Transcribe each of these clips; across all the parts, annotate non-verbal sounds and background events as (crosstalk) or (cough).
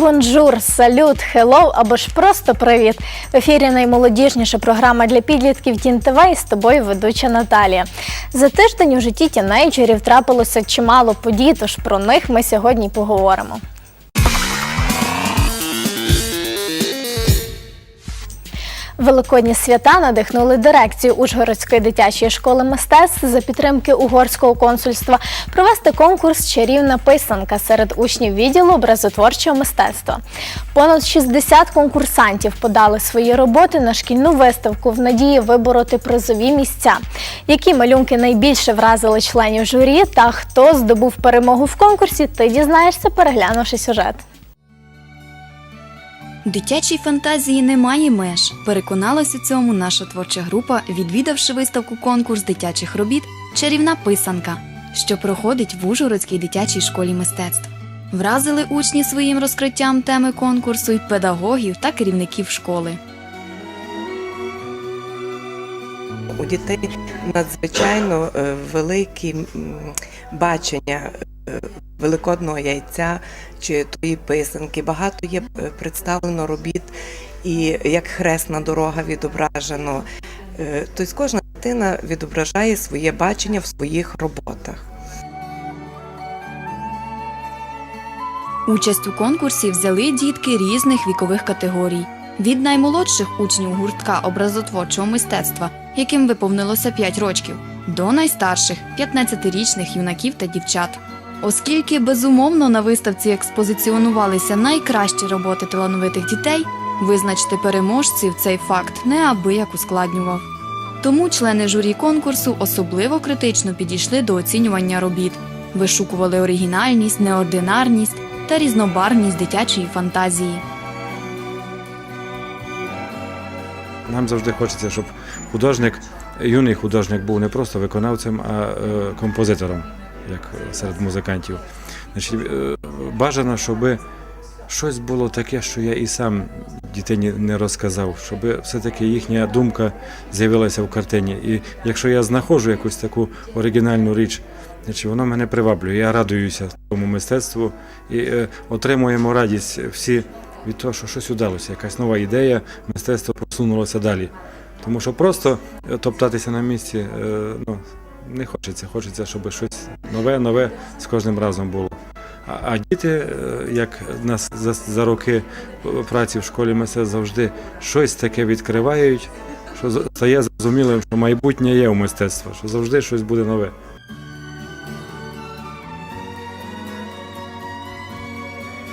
Бонжур, салют, хеллоу або ж просто привіт. В ефірі наймолодіжніша програма для підлітків Тін ТВ і з тобою ведуча Наталія. За тиждень у житті тінейджерів трапилося чимало подій, тож про них ми сьогодні поговоримо. Великодні свята надихнули дирекцію Ужгородської дитячої школи мистецтв за підтримки угорського консульства провести конкурс Чарівна писанка серед учнів відділу образотворчого мистецтва. Понад 60 конкурсантів подали свої роботи на шкільну виставку в надії вибороти призові місця. Які малюнки найбільше вразили членів журі та хто здобув перемогу в конкурсі, ти дізнаєшся, переглянувши сюжет. Дитячій фантазії немає меж. Переконалася у цьому наша творча група, відвідавши виставку конкурс дитячих робіт Чарівна писанка, що проходить в Ужгородській дитячій школі мистецтв. Вразили учні своїм розкриттям теми конкурсу й педагогів та керівників школи. У дітей надзвичайно е, великі бачення е, великодного яйця чи тої писанки. Багато є е, представлено робіт і як хресна дорога відображено. Тобто кожна дитина відображає своє бачення в своїх роботах. Участь у конкурсі взяли дітки різних вікових категорій. Від наймолодших учнів гуртка образотворчого мистецтва, яким виповнилося 5 років, до найстарших 15-річних юнаків та дівчат. Оскільки безумовно на виставці експозиціонувалися найкращі роботи талановитих дітей, визначити переможців цей факт неабияк ускладнював. Тому члени журі конкурсу особливо критично підійшли до оцінювання робіт, вишукували оригінальність, неординарність та різнобарвність дитячої фантазії. Нам завжди хочеться, щоб художник, юний художник був не просто виконавцем, а е, композитором, як серед музикантів. Значить, е, бажано, щоб щось було таке, що я і сам дитині не розказав, щоб все-таки їхня думка з'явилася в картині. І якщо я знаходжу якусь таку оригінальну річ, значить воно мене приваблює. Я радуюся тому мистецтву і е, отримуємо радість всі від того, що щось удалося, якась нова ідея, мистецтво просунулося далі. Тому що просто е, топтатися на місці е, ну, не хочеться. Хочеться, щоб щось нове, нове з кожним разом було. А, діти, е, як нас за, за роки праці в школі мистецтв завжди щось таке відкривають, що стає зрозумілим, що майбутнє є у мистецтва, що завжди щось буде нове.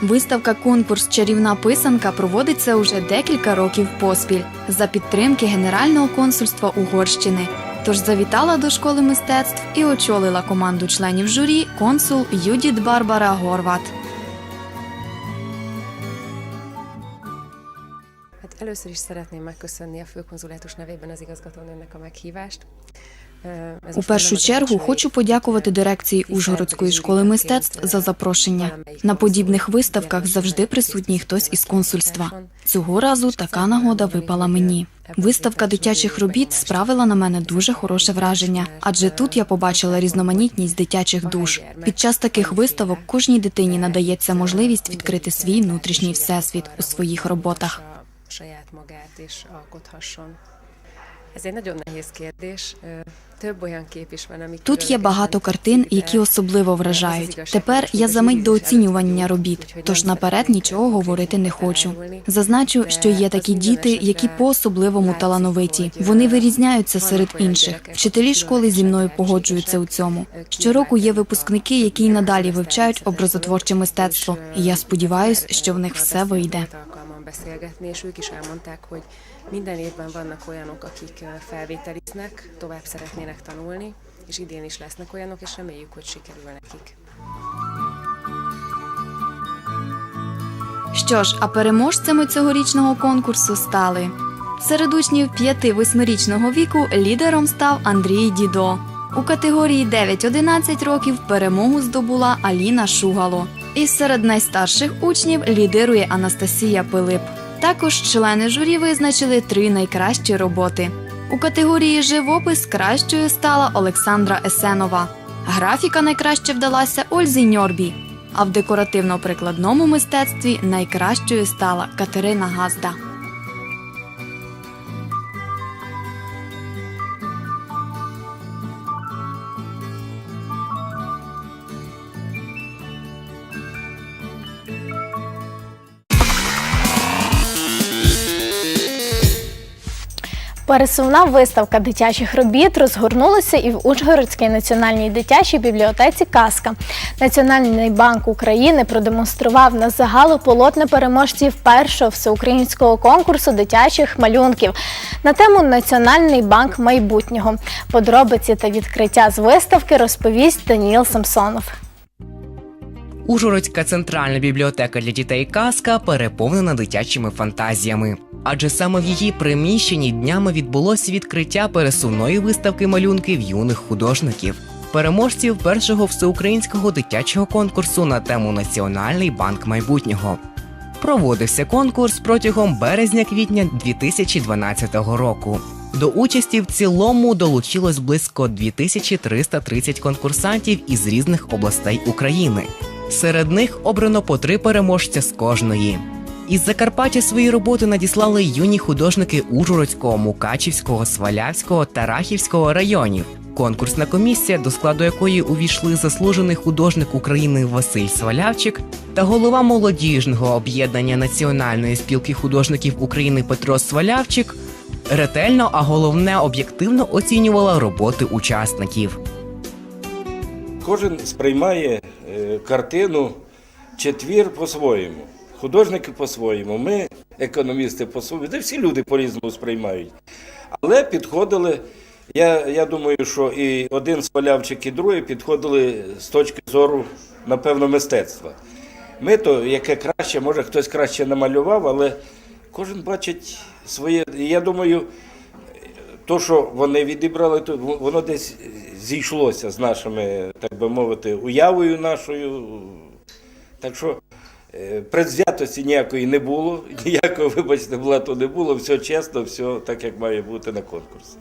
Виставка конкурс Чарівна писанка проводиться уже декілька років поспіль за підтримки Генерального консульства Угорщини. Тож завітала до школи мистецтв і очолила команду членів журі консул Юдіт Барбара Горват. Hát először is szeretném megköszönni a főkonzulátus nevében az igazgatónőnek a meghívást. У першу чергу хочу подякувати дирекції Ужгородської школи мистецтв за запрошення. На подібних виставках завжди присутній хтось із консульства. Цього разу така нагода випала мені. Виставка дитячих робіт справила на мене дуже хороше враження, адже тут я побачила різноманітність дитячих душ. Під час таких виставок кожній дитині надається можливість відкрити свій внутрішній всесвіт у своїх роботах. Тут є багато картин, які особливо вражають. Тепер я за мить до оцінювання робіт, тож наперед нічого говорити не хочу. Зазначу, що є такі діти, які по-особливому талановиті. Вони вирізняються серед інших. Вчителі школи зі мною погоджуються у цьому. Щороку є випускники, які й надалі вивчають образотворче мистецтво, і я сподіваюся, що в них все вийде. Beszélgetni, és ők is elmondták, hogy minden évben vannak olyanok, akik felvételiznek, tovább szeretnének tanulni, és idén is lesznek olyanok, és reméljük, hogy sikerül nekik. Що ж, а переможцями цьогорічного конкурсу стали серед учнів 5-8-річного віку лідером став Андрій Дідо. У категорії 9-11 років перемогу здобула Аліна Шугало. І серед найстарших учнів лідирує Анастасія Пилип. Також члени журі визначили три найкращі роботи. У категорії живопис кращою стала Олександра Есенова. Графіка найкраще вдалася Ользі Ньорбі. А в декоративно-прикладному мистецтві найкращою стала Катерина Газда. Пересувна виставка дитячих робіт розгорнулася і в Ужгородській національній дитячій бібліотеці Казка. Національний банк України продемонстрував на загалу полотна переможців першого всеукраїнського конкурсу дитячих малюнків на тему Національний банк майбутнього. Подробиці та відкриття з виставки розповість Даніл Самсонов. Ужгородська центральна бібліотека для дітей казка переповнена дитячими фантазіями. Адже саме в її приміщенні днями відбулося відкриття пересувної виставки малюнків юних художників, переможців першого всеукраїнського дитячого конкурсу на тему Національний банк майбутнього. Проводився конкурс протягом березня-квітня 2012 року. До участі в цілому долучилось близько 2330 конкурсантів із різних областей України. Серед них обрано по три переможця з кожної. Із Закарпаття свої роботи надіслали юні художники Ужгородського, Мукачівського, Свалявського та Рахівського районів. Конкурсна комісія, до складу якої увійшли заслужений художник України Василь Свалявчик та голова молодіжного об'єднання Національної спілки художників України Петро Свалявчик, ретельно, а головне об'єктивно оцінювала роботи учасників. Кожен сприймає картину четвір по-своєму, художники по-своєму, ми, економісти, по-своєму, де всі люди по-різному сприймають. Але підходили, я, я думаю, що і один Свалявчик, і другий підходили з точки зору, напевно, мистецтва. Ми то, яке краще, може хтось краще намалював, але кожен бачить своє. Я думаю, то, що вони відібрали, то воно десь зійшлося з нашими, так би мовити, уявою нашою. Так що е, предвзятості ніякої не було, (laughs) ніякого, вибачте, блату не було, все чесно, все так, як має бути на конкурсі.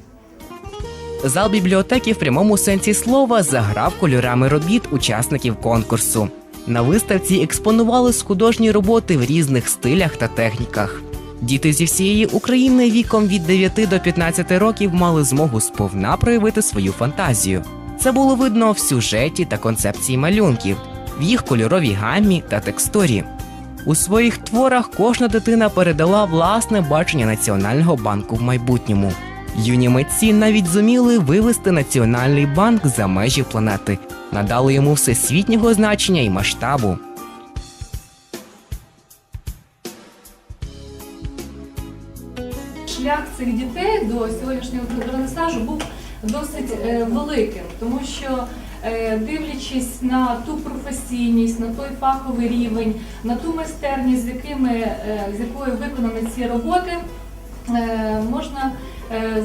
Зал бібліотеки в прямому сенсі слова заграв кольорами робіт учасників конкурсу. На виставці експонувались художні роботи в різних стилях та техніках. Діти зі всієї України віком від 9 до 15 років мали змогу сповна проявити свою фантазію. Це було видно в сюжеті та концепції малюнків, в їх кольоровій гаммі та текстурі. У своїх творах кожна дитина передала власне бачення Національного банку в майбутньому. Юні митці навіть зуміли вивести Національний банк за межі планети, надали йому всесвітнього значення і масштабу. Цих дітей до сьогоднішнього ренесажу був досить е, великим, тому що е, дивлячись на ту професійність, на той фаховий рівень, на ту майстерність, з якими е, з якою виконані ці роботи, можна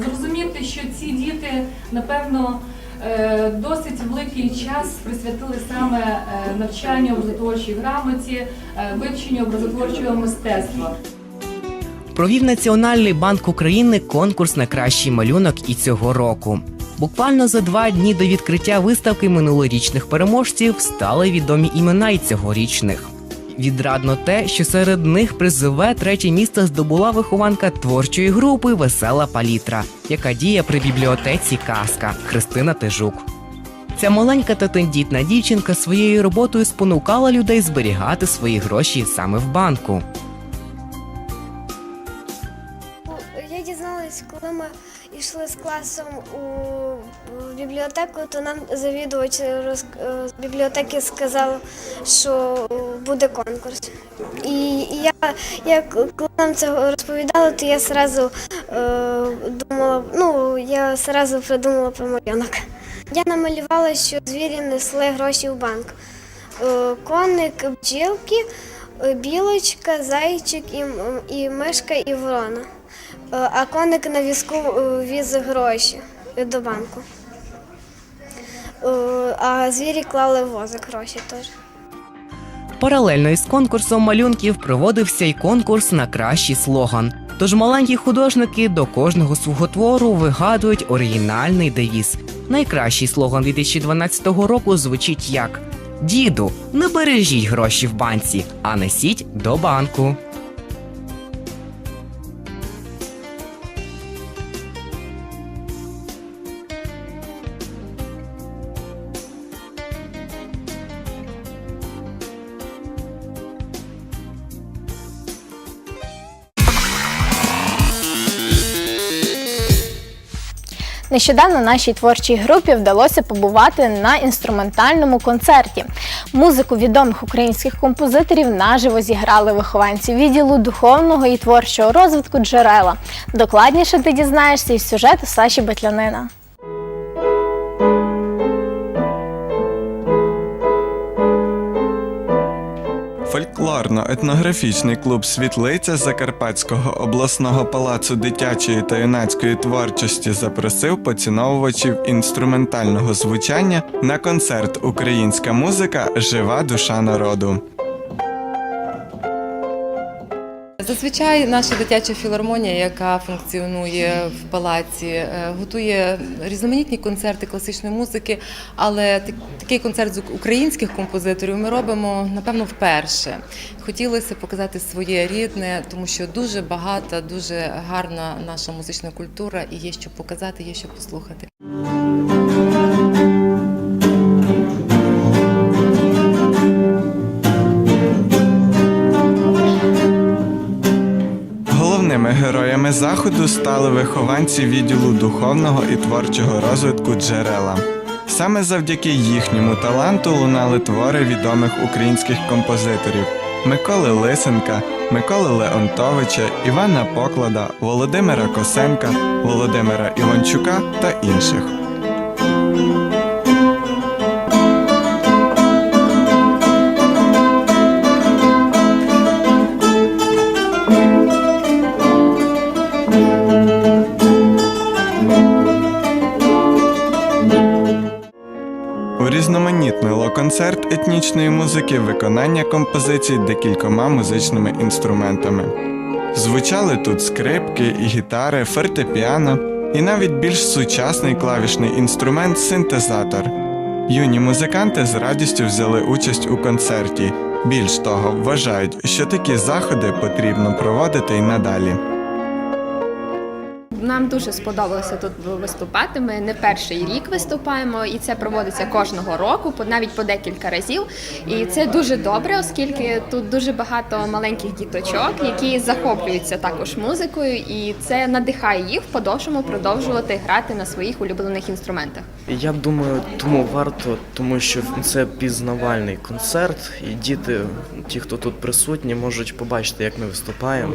зрозуміти, що ці діти напевно. Досить великий час присвятили саме навчанню образотворчій грамоті, вивченню образотворчого мистецтва. Провів Національний банк України конкурс на кращий малюнок і цього року. Буквально за два дні до відкриття виставки минулорічних переможців стали відомі імена й цьогорічних. Відрадно те, що серед них призове третє місце здобула вихованка творчої групи Весела палітра, яка діє при бібліотеці Казка Христина Тежук. Ця маленька та тендітна дівчинка своєю роботою спонукала людей зберігати свої гроші саме в банку. Класом у бібліотеку, то нам завідувач роз, е, бібліотеки сказав, що буде конкурс. І, я, я коли нам це розповідали, то я одразу е, думала, ну я одразу придумала про малюнок. Я намалювала, що звірі несли гроші в банк. Е, коник, бджілки, е, білочка, зайчик і, і мишка і ворона. Е, А коник на візку е, віз гроші до банку. Е, А звірі клали в возик гроші теж. Паралельно із конкурсом малюнків проводився й конкурс на кращий слоган. Тож маленькі художники до кожного свого твору вигадують оригінальний девіз. Найкращий слоган 2012 року звучить як Діду, не бережіть гроші в банці, а несіть до банку. Нещодавно нашій творчій групі вдалося побувати на інструментальному концерті. Музику відомих українських композиторів наживо зіграли вихованці відділу духовного і творчого розвитку джерела. Докладніше ти дізнаєшся із сюжету Саші Бетлянина. Фольклорно-етнографічний клуб Світлиця Закарпатського обласного палацу дитячої та юнацької творчості запросив поціновувачів інструментального звучання на концерт Українська музика Жива душа народу. Зазвичай наша дитяча філармонія, яка функціонує в палаці, е, готує різноманітні концерти класичної музики, але такий концерт з українських композиторів ми робимо напевно вперше. Хотілося показати своє рідне, тому що дуже багата, дуже гарна наша музична культура, і є що показати, є що послухати. Головними героями заходу стали вихованці відділу духовного і творчого розвитку джерела. Саме завдяки їхньому таланту лунали твори відомих українських композиторів Миколи Лисенка, Миколи Леонтовича, Івана Поклада, Володимира Косенка, Володимира Іванчука та інших. Концерт етнічної музики виконання композицій декількома музичними інструментами. Звучали тут скрипки і гітари, фортепіано і навіть більш сучасний клавішний інструмент синтезатор. Юні музиканти з радістю взяли участь у концерті. Більш того, вважають, що такі заходи потрібно проводити й надалі. Нам дуже сподобалося тут виступати. Ми не перший рік виступаємо, і це проводиться кожного року, навіть по декілька разів. І це дуже добре, оскільки тут дуже багато маленьких діточок, які захоплюються також музикою, і це надихає їх в подовшому продовжувати грати на своїх улюблених інструментах. Я думаю, тому варто, тому що це пізнавальний концерт, і діти, ті, хто тут присутні, можуть побачити, як ми виступаємо,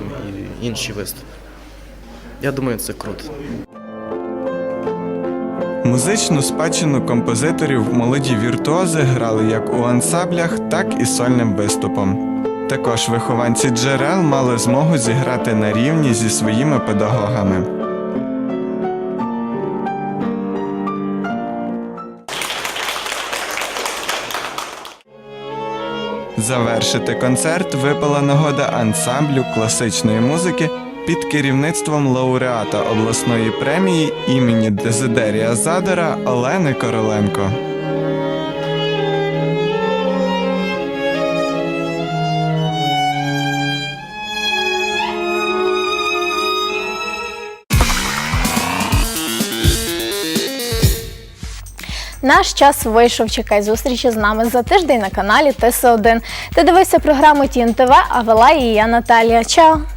і інші виступи. Я думаю, це круто. Музичну спадщину композиторів молоді віртуози грали як у ансамблях, так і сольним виступом. Також вихованці джерел мали змогу зіграти на рівні зі своїми педагогами. Завершити концерт випала нагода ансамблю класичної музики під керівництвом лауреата обласної премії імені Дезидерія Задора Олени Короленко. Наш час вийшов. Чекай зустрічі з нами за тиждень на каналі ТС1. Ти дивишся програму ТІН ТВ, а вела її я Наталія. Чао!